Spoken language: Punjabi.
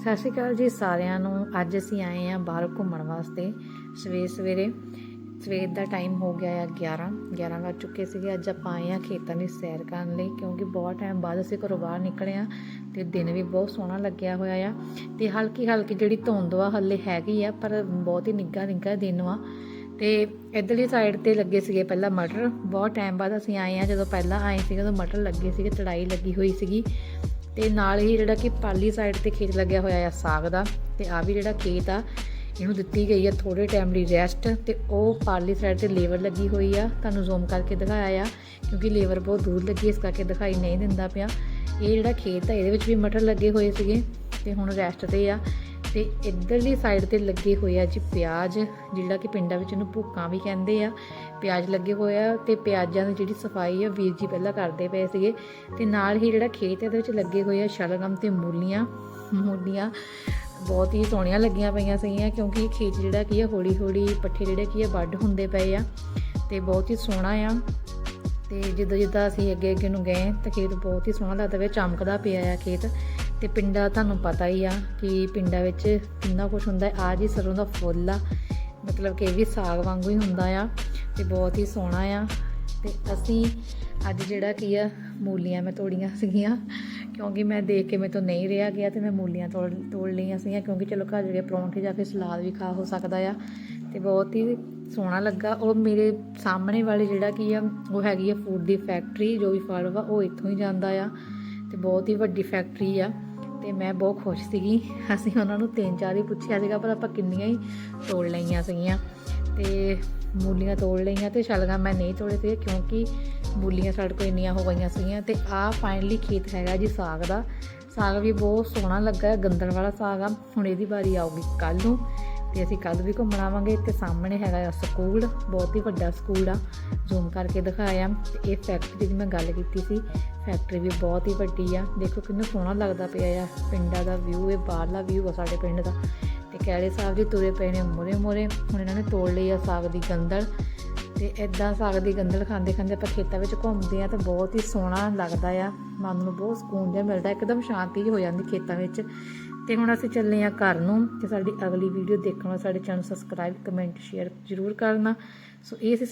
ਸਤਿ ਸ਼੍ਰੀ ਅਕਾਲ ਜੀ ਸਾਰਿਆਂ ਨੂੰ। ਅੱਜ ਅਸੀਂ ਆਏ ਆ ਬਾਹਰ ਘੁੰਮਣ ਵਾਸਤੇ। ਸਵੇਰ ਸਵੇਰੇ, ਸਵੇਰ ਦਾ ਟਾਈਮ ਹੋ ਗਿਆ ਆ 11 11 ਵੱਜ ਚੁੱਕੇ ਸੀਗੇ। ਅੱਜ ਆਪਾਂ ਆਏ ਆ ਖੇਤਾਂ ਦੀ ਸੈਰ ਕਰਨ ਲਈ ਕਿਉਂਕਿ ਬਹੁਤ ਟਾਈਮ ਬਾਅਦ ਅਸੀਂ ਘਰੋਂ ਬਾਹਰ ਨਿਕਲੇ ਆ ਤੇ ਦਿਨ ਵੀ ਬਹੁਤ ਸੋਹਣਾ ਲੱਗਿਆ ਹੋਇਆ ਆ। ਤੇ ਹਲਕੀ ਹਲਕੀ ਜਿਹੜੀ ਧੁੰਦ ਵਾ ਹੱਲੇ ਹੈਗੀ ਆ, ਪਰ ਬਹੁਤ ਹੀ ਨਿੱਘਾ ਨਿੱਘਾ ਦਿਨ ਵਾ। ਤੇ ਇਧਰਲੀ ਸਾਈਡ ਤੇ ਲੱਗੇ ਸੀਗੇ ਪਹਿਲਾਂ ਮਟਰ। ਬਹੁਤ ਟਾਈਮ ਬਾਅਦ ਅਸੀਂ ਆਏ ਆ ਜਦੋਂ ਪਹਿਲਾਂ ਆਏ ਸੀਗੇ ਉਦੋਂ ਮਟਰ ਲੱਗੇ ਸੀਗੇ ਚੜਾਈ ਲੱਗੀ ਹੋਈ ਸੀਗੀ। ਤੇ ਨਾਲ ਹੀ ਜਿਹੜਾ ਕਿ ਪਾਲੀ ਸਾਈਡ ਤੇ ਖੇਤ ਲੱਗਿਆ ਹੋਇਆ ਆ ਸਾਗ ਦਾ, ਤੇ ਆ ਵੀ ਜਿਹੜਾ ਖੇਤ ਆ, ਇਹਨੂੰ ਦਿੱਤੀ ਗਈ ਆ ਥੋੜੇ ਟਾਈਮ ਲਈ ਰੈਸਟ ਤੇ ਉਹ ਪਾਲੀ ਸਾਈਡ ਤੇ ਲੇਬਰ ਲੱਗੀ ਹੋਈ ਆ, ਤੁਹਾਨੂੰ ਜ਼ੂਮ ਕਰਕੇ ਦਿਖਾਇਆ ਆ, ਕਿਉਂਕਿ ਲੇਬਰ ਬਹੁਤ ਦੂਰ ਲੱਗੀ, ਇਸ ਕਰਕੇ ਦਿਖਾਈ ਨਹੀਂ ਦਿੰਦਾ ਪਿਆ। ਇਹ ਜਿਹੜਾ ਖੇਤ ਆ, ਇਹਦੇ ਵਿੱਚ ਵੀ ਮਟਰ ਲੱਗੇ ਹੋਏ ਸੀਗੇ, ਤੇ ਹੁਣ ਰੈਸਟ ਤੇ ਆ। ਤੇ ਇੱਧਰਲੀ ਸਾਈਡ ਤੇ ਲੱਗੇ ਹੋਏ ਆ ਜੀ ਪਿਆਜ਼, ਜਿਹੜਾ ਕਿ ਪਿੰਡਾਂ ਵਿੱਚ ਉਹਨੂੰ ਭੁੱਕਾਂ ਵੀ ਕਹਿੰਦੇ ਆ। ਪਿਆਜ਼ ਲੱਗੇ ਹੋਏ ਆ ਤੇ ਪਿਆਜ਼ਾਂ ਦੀ ਜਿਹੜੀ ਸਫ਼ਾਈ ਆ, ਵੀਰ ਜੀ ਪਹਿਲਾਂ ਕਰਦੇ ਪਏ ਸੀਗੇ। ਤੇ ਨਾਲ ਹੀ ਜਿਹੜਾ ਖੇਤ ਇਹਦੇ ਵਿੱਚ ਲੱਗੇ ਹੋਏ ਆ ਸ਼ਲਗਮ ਤੇ ਮੂਲੀਆਂ ਮੂਲੀਆਂ ਬਹੁਤ ਹੀ ਸੋਹਣੀਆਂ ਲੱਗੀਆਂ ਪਈਆਂ ਸੀਗੀਆਂ, ਕਿਉਂਕਿ ਖੇਤ ਜਿਹੜਾ ਕੀ ਆ ਹੌਲੀ ਹੌਲੀ ਪੱਠੇ ਜਿਹੜੇ ਕੀ ਆ, ਵੱਢ ਹੁੰਦੇ ਪਏ ਆ ਤੇ ਬਹੁਤ ਹੀ ਸੋਹਣਾ ਆ। ਤੇ ਜਿੱਦਾਂ ਜਿੱਦਾਂ ਅਸੀਂ ਅੱਗੇ ਅੱਗੇ ਨੂੰ ਗਏ ਤਾਂ ਖੇਤ ਬਹੁਤ ਹੀ ਸੋਹਣਾ ਲੱਗਦਾ ਪਿਆ, ਚਮਕਦਾ ਪਿਆ ਆ ਖੇਤ। ਤੇ ਪਿੰਡਾਂ ਤੁਹਾਨੂੰ ਪਤਾ ਹੀ ਆ ਕਿ ਪਿੰਡਾਂ ਵਿੱਚ ਕਿੰਨਾ ਕੁਝ ਹੁੰਦਾ ਆ ਜੀ ਸਰੋਂ ਦਾ ਫੁੱਲ ਆ। ਮਤਲਬ ਕਿ ਇਹ ਵੀ ਸਾਗ ਵਾਂਗੂ ਹੀ ਹੁੰਦਾ ਆ ਤੇ ਬਹੁਤ ਹੀ ਸੋਹਣਾ ਆ। ਤੇ ਅਸੀਂ ਅੱਜ ਜਿਹੜਾ ਕੀ ਆ, ਮੂਲੀਆਂ ਮੈਂ ਤੋੜੀਆਂ ਸੀਗੀਆਂ, ਕਿਉਂਕਿ ਮੈਂ ਦੇਖ ਕੇ ਮੇਰੇ ਤੋਂ ਨਹੀਂ ਰਿਹਾ ਗਿਆ ਤੇ ਮੈਂ ਮੂਲੀਆਂ ਤੋੜ ਤੋੜ ਲਈਆਂ ਸੀਗੀਆਂ, ਕਿਉਂਕਿ ਚਲੋ ਘਰ ਜਿਹੜੇ ਪਰੌਂਠੇ ਜਾਂ ਫਿਰ ਸਲਾਦ ਵੀ ਖਾ ਹੋ ਸਕਦਾ ਆ ਤੇ ਬਹੁਤ ਹੀ ਸੋਹਣਾ ਲੱਗਾ। ਉਹ ਮੇਰੇ ਸਾਹਮਣੇ ਵਾਲੇ ਜਿਹੜਾ ਕੀ ਆ, ਉਹ ਹੈਗੀ ਆ ਫੂਡ ਦੀ ਫੈਕਟਰੀ ਜੋ ਵੀ ਫਲ ਵਾ, ਉਹ ਇੱਥੋਂ ਹੀ ਜਾਂਦਾ ਆ ਤੇ ਬਹੁਤ ਹੀ ਵੱਡੀ ਫੈਕਟਰੀ ਆ। ਤੇ ਮੈਂ ਬਹੁਤ ਖੁਸ਼ ਸੀਗੀ। ਅਸੀਂ ਉਹਨਾਂ ਨੂੰ ਤਿੰਨ ਚਾਰ ਹੀ ਪੁੱਛਿਆ ਸੀਗਾ, ਪਰ ਆਪਾਂ ਕਿੰਨੀਆਂ ਹੀ ਤੋੜ ਲਈਆਂ ਸੀਗੀਆਂ। ਤੇ ਮੂਲੀਆਂ ਤੋੜ ਲਈਆਂ ਤੇ ਸ਼ਲਗਮ ਮੈਂ ਨਹੀਂ ਤੋੜੇ ਸੀ ਕਿਉਂਕਿ ਮੂਲੀਆਂ ਸਾਡੇ ਕੋਲ ਇੰਨੀਆਂ ਹੋ ਗਈਆਂ ਸੀਗੀਆਂ। ਤੇ ਆਹ ਫਾਈਨਲੀ ਖੇਤ ਹੈਗਾ ਜੀ ਸਾਗ ਦਾ। ਸਾਗ ਵੀ ਬਹੁਤ ਸੋਹਣਾ ਲੱਗਾ ਗੰਦਲ ਵਾਲਾ ਸਾਗ ਆ। ਹੁਣ ਇਹਦੀ ਵਾਰੀ ਆਊਗੀ ਕੱਲ ਨੂੰ। ਤੇ ਅਸੀਂ ਕੱਲ ਵੀ ਘੁੰਮਣ ਆਵਾਂਗੇ। ਤੇ ਸਾਹਮਣੇ ਹੈਗਾ ਆ ਸਕੂਲ, ਬਹੁਤ ਹੀ ਵੱਡਾ ਸਕੂਲ ਆ। ਜ਼ੂਮ ਕਰਕੇ ਦਿਖਾਇਆ ਤੇ ਇਹ ਫੈਕਟਰੀ ਦੀ ਮੈਂ ਗੱਲ ਕੀਤੀ ਸੀ। ਫੈਕਟਰੀ ਵੀ ਬਹੁਤ ਹੀ ਵੱਡੀ ਆ। ਦੇਖੋ ਕਿੰਨਾ ਸੋਹਣਾ ਲੱਗਦਾ ਪਿਆ ਆ। ਪਿੰਡਾਂ ਦਾ ਵਿਊ ਇਹ ਬਾਹਰਲਾ ਵਿਊ ਆ ਸਾਡੇ ਪਿੰਡ ਦਾ। ਤੇ ਕੈਲੇ ਸਾਹਿਬ ਜੀ ਤੁਰੇ ਪਏ ਨੇ ਮੋਰੇ ਮੋਰੇ ਹੁਣ ਇਹਨਾਂ ਨੇ ਤੋੜ ਲਈ ਆ ਸਾਗ ਦੀ ਗੰਦਲ ਤੇ ਇਦਾਂ ਸਾਗ ਦੀ ਗੰਦਲ ਖਾਂਦੇ ਖਾਂਦੇ ਆਪਾਂ ਖੇਤਾਂ ਵਿੱਚ ਘੁੰਮਦੇ ਆ ਤੇ ਬਹੁਤ ਹੀ ਸੋਹਣਾ ਲੱਗਦਾ ਆ। ਮਨ ਨੂੰ ਬਹੁਤ ਸਕੂਨ ਜਿਹਾ ਮਿਲਦਾ, ਇੱਕਦਮ ਸ਼ਾਂਤੀ ਹੋ ਜਾਂਦੀ ਖੇਤਾਂ ਵਿੱਚ। ਤੇ ਹੁਣ ਅਸੀਂ ਚੱਲੇ ਆ ਘਰ ਨੂੰ ਤੇ ਸਾਡੀ ਅਗਲੀ ਵੀਡੀਓ ਦੇਖਣ ਵਾਸਤੇ ਸਾਡੇ ਚੈਨਲ ਸਬਸਕ੍ਰਾਈਬ ਕਮੈਂਟ ਸ਼ੇਅਰ ਜ਼ਰੂਰ ਕਰਨਾ। ਸੋ ਇਹ